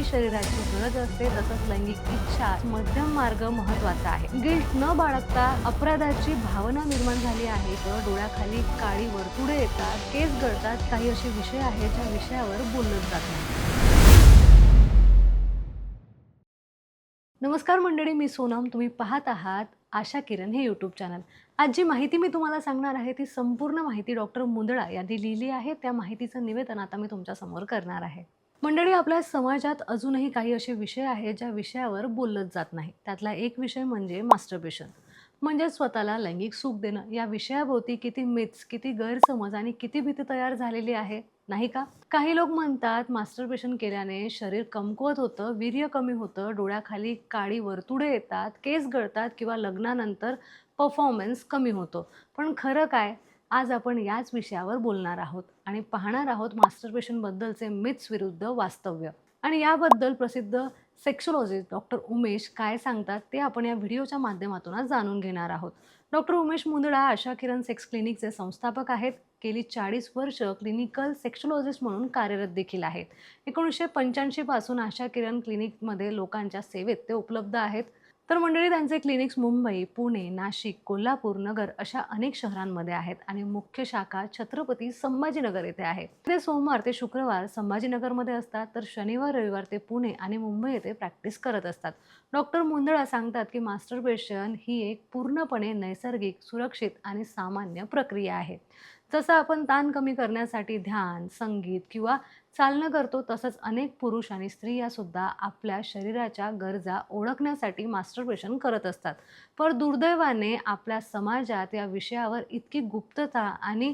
जशी शरीराची गरज असते तसंच लैंगिक इच्छा मध्यम मार्ग महत्त्वाचा आहे. गिल्ट न बाळगता अपराधाची भावना निर्माण झाली आहे. तर डोळ्याखाली काळी वर्तुळे येतात केस गळतात काही असे विषय आहेत ज्या विषयावर बोललं जात नाही. नमस्कार मंडळी मी सोनम. तुम्ही पाहत आहात आशा किरण हे यूट्यूब चॅनल आज जी माहिती मी तुम्हाला सांगणार आहे ती संपूर्ण माहिती डॉक्टर मुंदळा यांनी लिहिली आहे. त्या माहितीचं निवेदन आता मी तुमच्यासमोर करणार आहे. मंडळी आपल्या समाजात अजूनही काही असे विषय आहेत ज्या विषयावर बोललंच जात नाही. त्यातला एक विषय म्हणजे मास्टरबेशन म्हणजे स्वतःला लैंगिक सुख देणं. या विषयाभोवती किती मिथ्स किती गैरसमज आणि किती भीती तयार झालेली आहे नाही का? काही लोक म्हणतात मास्टरबेशन केल्याने शरीर कमकुवत होतं वीर्य कमी होतं डोळ्याखाली काळी वर्तुळे येतात केस गळतात किंवा लग्नानंतर परफॉर्मन्स कमी होतो. पण खरं काय? आज आपण याच विषयावर बोलणार आहोत आणि पाहणार आहोत मास्टरबेशनबद्दलचे मिथ्स विरुद्ध वास्तव्य. आणि याबद्दल प्रसिद्ध सेक्शोलॉजिस्ट डॉक्टर उमेश काय सांगतात ते आपण या व्हिडिओच्या माध्यमातून आज जाणून घेणार आहोत. डॉक्टर उमेश मुंदडा आशा किरण सेक्स क्लिनिकचे संस्थापक आहेत. गेली चाळीस वर्ष क्लिनिकल सेक्शोलॉजिस्ट म्हणून कार्यरत देखील आहेत. एकोणीसशे पंच्याऐंशीपासून आशा किरण क्लिनिकमध्ये लोकांच्या सेवेत ते उपलब्ध आहेत. तर मंडळी त्यांचे क्लिनिक्स मुंबई पुणे नाशिक कोल्हापूर नगर अशा अनेक शहरांमध्ये आहेत आणि मुख्य शाखा छत्रपती संभाजीनगर येथे आहे. ते सोमवार ते शुक्रवार संभाजीनगरमध्ये असतात तर शनिवार रविवार ते पुणे आणि मुंबई येथे प्रॅक्टिस करत असतात. डॉक्टर मुंदळा सांगतात की मास्टरबेशन ही एक पूर्णपणे नैसर्गिक सुरक्षित आणि सामान्य प्रक्रिया आहे. जसं आपण ताण कमी करण्यासाठी ध्यान संगीत किंवा चालणं करतो तसंच अनेक पुरुष आणि स्त्रियासुद्धा आपल्या शरीराच्या गरजा ओळखण्यासाठी मास्टरबेशन करत असतात. पर दुर्दैवाने आपल्या समाजात या विषयावर इतकी गुप्तता आणि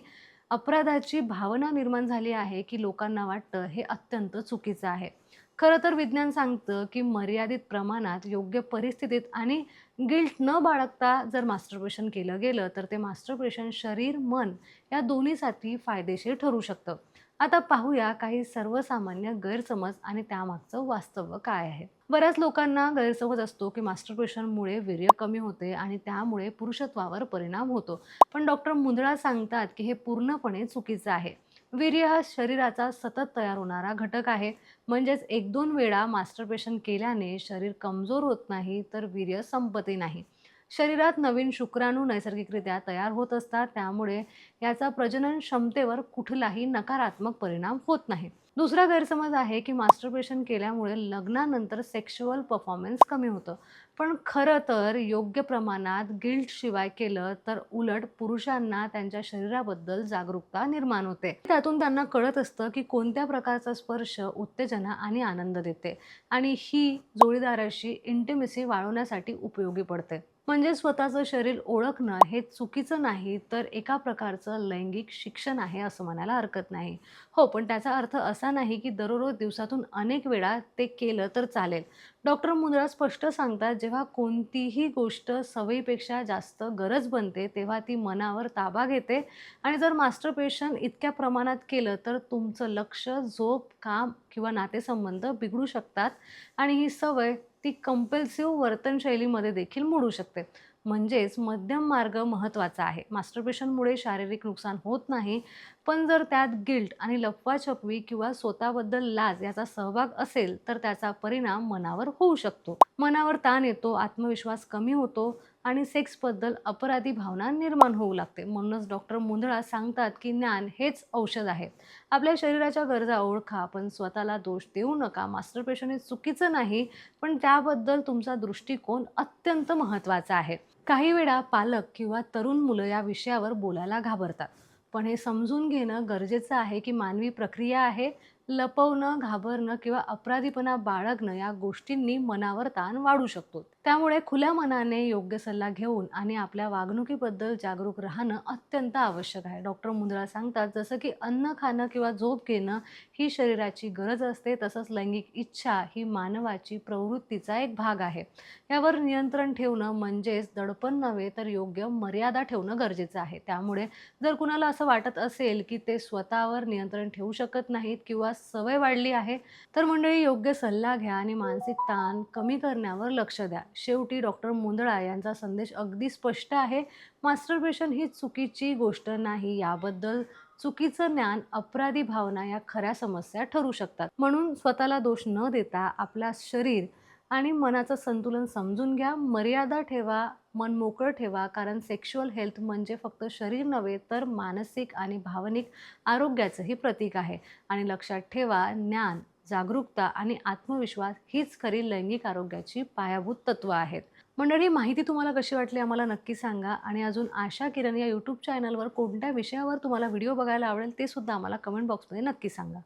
अपराधाची भावना निर्माण झाली आहे की लोकांना वाटतं हे अत्यंत चुकीचं आहे. खरं तर विज्ञान सांगतं की मर्यादित प्रमाणात योग्य परिस्थितीत आणि गिल्ट न बाळगता जर मास्टरबेशन केलं गेलं तर ते मास्टरबेशन शरीर मन या दोन्हीसाठी फायदेशीर ठरू शकतं. आता पाहूया काही सर्वसामान्य गैरसमज आणि त्यामागचं वास्तव काय आहे. बऱ्याच लोकांना गैरसमज असतो की मास्टरबेशनमुळे वीर्य कमी होते आणि त्यामुळे पुरुषत्वावर परिणाम होतो. पण डॉक्टर मुंदळा सांगतात की हे पूर्णपणे चुकीचं आहे. वीर्य हा शरीराचा सतत तयार होणारा घटक आहे. म्हणजेच एक दोन वेळा मास्टरपेशन केल्याने शरीर कमजोर होत नाही तर वीर्य संपतही नाही. शरीरात नवीन शुक्राणू नैसर्गिकरित्या तयार होत असतात त्यामुळे याचा प्रजनन क्षमतेवर कुठलाही नकारात्मक परिणाम होत नाही. दुसरा गैरसमज आहे की मास्टरबेशन केल्यामुळे लग्नानंतर सेक्शुअल परफॉर्मन्स कमी होतं. पण खरं तर योग्य प्रमाणात गिल्ट शिवाय केलं तर उलट पुरुषांना त्यांच्या शरीराबद्दल जागरूकता निर्माण होते. त्यातून त्यांना कळत असतं की कोणत्या प्रकारचा स्पर्श उत्तेजना आणि आनंद देते आणि ही जोडीदाराशी इंटिमेसी वाढवण्यासाठी उपयोगी पडते. म्हणजे स्वतःचं शरीर ओळखणं हे चुकीचं नाही तर एका प्रकारचं लैंगिक शिक्षण आहे असं म्हणायला हरकत नाही. हो पण त्याचा अर्थ असा नाही की दररोज दिवसातून अनेक वेळा ते केलं तर चालेल. डॉक्टर मुंद्रा स्पष्ट सांगतात जेव्हा कोणतीही गोष्ट सवयीपेक्षा जास्त गरज बनते तेव्हा ती मनावर ताबा घेते. आणि जर मास्टर पेशंट इतक्या प्रमाणात केलं तर तुमचं लक्ष झोप काम किंवा नातेसंबंध बिघडू शकतात. आणि ही सवय ती कंपल्सिव्ह वर्तनशैलीमध्ये देखील मोडू शकते. म्हणजेच मध्यम मार्ग महत्त्वाचा आहे. मास्टरबेशनमुळे शारीरिक नुकसान होत नाही पण जर त्यात गिल्ट आणि लपवाछपवी किंवा स्वतःबद्दल लाज याचा सहभाग असेल तर त्याचा परिणाम मनावर होऊ शकतो. मनावर ताण येतो आत्मविश्वास कमी होतो आणि सेक्सबद्दल अपराधी भावना निर्माण होऊ लागते. म्हणूनच डॉक्टर मुंदळा सांगतात की ज्ञान हेच औषध आहे. आपल्या शरीराच्या गरजा ओळखा पण स्वतःला दोष देऊ नका. मास्टरपेशन हे चुकीचं नाही पण त्याबद्दल तुमचा दृष्टिकोन अत्यंत महत्त्वाचा आहे. काही वेळा पालक किंवा तरुण मुलं या विषयावर बोलायला घाबरतात. पण हे समजून घेणं गरजेचं आहे की मानवी प्रक्रिया आहे लपवणं घाबरणं किंवा अपराधीपणा बाळगणं या गोष्टींनी मनावर ताण वाढू शकतो. त्यामुळे खुल्या मनाने योग्य सल्ला घेऊन आणि आपल्या वागणुकीबद्दल जागरूक राहणं अत्यंत आवश्यक आहे. डॉक्टर मुंद्रा सांगतात जसं की अन्न खाणं किंवा झोप घेणं ही शरीराची गरज असते तसंच लैंगिक इच्छा ही मानवाची प्रवृत्तीचा एक भाग आहे. यावर नियंत्रण ठेवणं म्हणजेच दडपण नव्हे तर योग्य मर्यादा ठेवणं गरजेचं आहे. त्यामुळे जर कुणाला असं वाटत असेल की ते स्वतःवर नियंत्रण ठेवू शकत नाहीत किंवा सवय वाढली आहे तर मंडळी योग्य सल्ला घ्या आणि मानसिक ताण कमी करण्यावर लक्ष द्या. शेवटी डॉक्टर मुंदळा यांचा संदेश अगदी स्पष्ट आहे. मास्टरबेशन ही चुकीची गोष्ट नाही याबद्दल चुकीचं ज्ञान अपराधी भावना या खऱ्या समस्या ठरू शकतात. म्हणून स्वतःला दोष न देता आपला शरीर आणि मनाचं संतुलन समजून घ्या मर्यादा ठेवा मन मोकळं ठेवा. कारण सेक्शुअल हेल्थ म्हणजे फक्त शरीर नव्हे तर मानसिक आणि भावनिक आरोग्याचंही प्रतीक आहे. आणि लक्षात ठेवा ज्ञान जागरूकता आणि आत्मविश्वास हीच खरी लैंगिक आरोग्याची पायाभूत तत्त्व आहेत. मंडळी माहिती तुम्हाला कशी वाटली आम्हाला नक्की सांगा. आणि अजून आशा किरण या यूट्यूब चॅनलवर कोणत्या विषयावर तुम्हाला व्हिडिओ बघायला आवडेल ते सुद्धा आम्हाला कमेंट बॉक्समध्ये नक्की सांगा.